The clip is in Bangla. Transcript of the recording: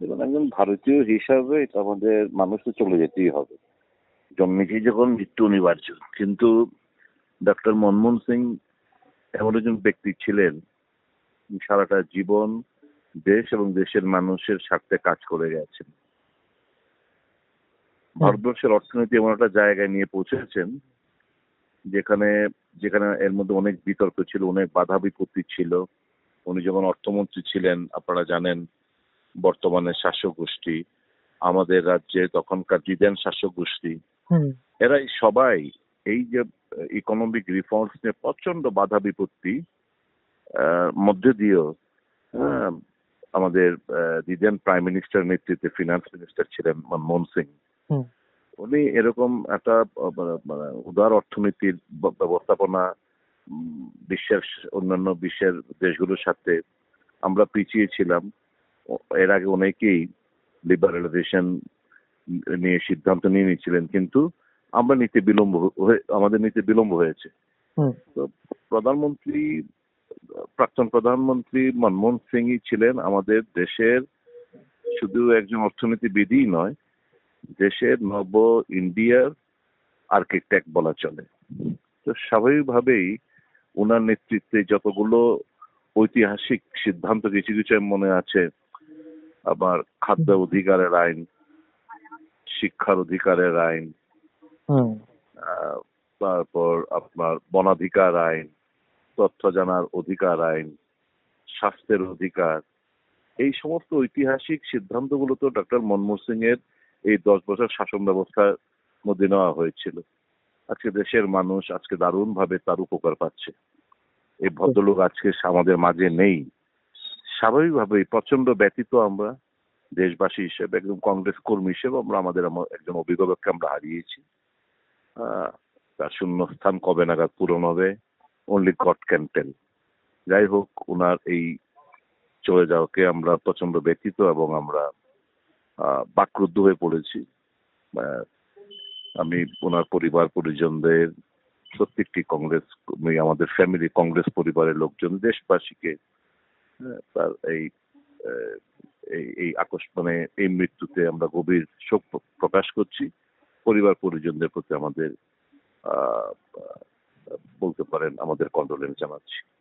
এবং একজন ভারতীয় হিসাবে আমাদের তো চলে যেতেই হবে। জন্মেছেই যখন মৃত্যু অনিবার্য, কিন্তু ডক্টর মনমোহন সিং এমন একজন ব্যক্তি ছিলেন সারাটা জীবন দেশ এবং দেশের মানুষের স্বার্থে কাজ করে গেছেন। ভারতবর্ষের অর্থনীতি এমন একটা জায়গায় নিয়ে পৌঁছেছেন, যেখানে যেখানে এর মধ্যে অনেক বিতর্ক ছিল, অনেক বাধা বিপত্তি ছিল। উনি যখন অর্থমন্ত্রী ছিলেন, আপনারা জানেন বর্তমানে শাসক গোষ্ঠী আমাদের রাজ্যে তখনকার জিদেন শাসক গোষ্ঠী এরাই সবাই এই যে ইকোনমিক রিফর্মস নিয়ে প্রচণ্ড বাধা বিপত্তি মধ্যে দিয়েও হ্যাঁ, আমাদের দিদেন প্রাইম মিনিস্টার নেতৃত্বে ফিনান্স মিনিস্টার ছিলেন মনমোহন সিং। হুম। উনি এরকম একটা মানে- মানে উদার অর্থনীতির ব্যবস্থাপনা বিশ্বের অন্যান্য বিশ্বের দেশগুলোর সাথে আমরা পিছিয়ে ছিলাম। এর আগে অনেকেই লিবারালাইজেশন নিয়ে সিদ্ধান্ত নিয়ে নিয়েছিলেন কিন্তু আমরা নিতে বিলম্ব আমাদের নিতে বিলম্ব হয়েছে। তো প্রধানমন্ত্রী প্রাক্তন প্রধানমন্ত্রী মনমোহন সিংই ছিলেন আমাদের দেশের শুধু একজন অর্থনীতিবিদই নয় দেশের নব ইন্ডিয়ার আর্কিটেক্ট বলা চলে। তো স্বাভাবিকভাবেই ওনার নেতৃত্বে যতগুলো ঐতিহাসিক সিদ্ধান্ত কিছু কিছু মনে আছে আবার খাদ্য অধিকারের আইন শিক্ষার অধিকারের আইন তারপর আপনার বনাধিকার আইন তথ্য জানার অধিকার আইন স্বাস্থ্যের অধিকার এই সমস্ত ঐতিহাসিক সিদ্ধান্তগুলো তো ডক্টর মনমোহন সিং এর এই দশ বছর শাসন ব্যবস্থার মধ্যে নেওয়া হয়েছিল। আজকে দেশের মানুষ আজকে দারুণ ভাবে তার উপকার পাচ্ছে। এই ভদ্রলোক আজকে আমাদের মাঝে নেই। স্বাভাবিকভাবেই প্রচণ্ড ব্যতীত আমরা দেশবাসী হিসেবে একজন কংগ্রেস কর্মী হিসেবে আমরা আমাদের একজন অভিভাবককে আমরা হারিয়েছি। তার শূন্যস্থান কবে নাগাদ পূরণ হবে? অনলি গড ক্যান টেল যাই হোক ওনার এই চলে যাওয়াকে আমরা প্রচণ্ড ব্যতীত এবং আমরা বাক্রুদ্ধ হয়ে পড়েছি। আমি ওনার পরিবার, পরিজনদের, প্রত্যেকটি কংগ্রেস আমাদের ফ্যামিলি কংগ্রেস পরিবারের লোকজন, দেশবাসীকে তার এই এই- এই আকস মানে এই মৃত্যুতে আমরা গভীর শোক প্রকাশ করছি। পরিবার পরিজনদের প্রতি আমাদের বলতে পারেন আমাদের কন্ডোলেন্স জানাচ্ছি।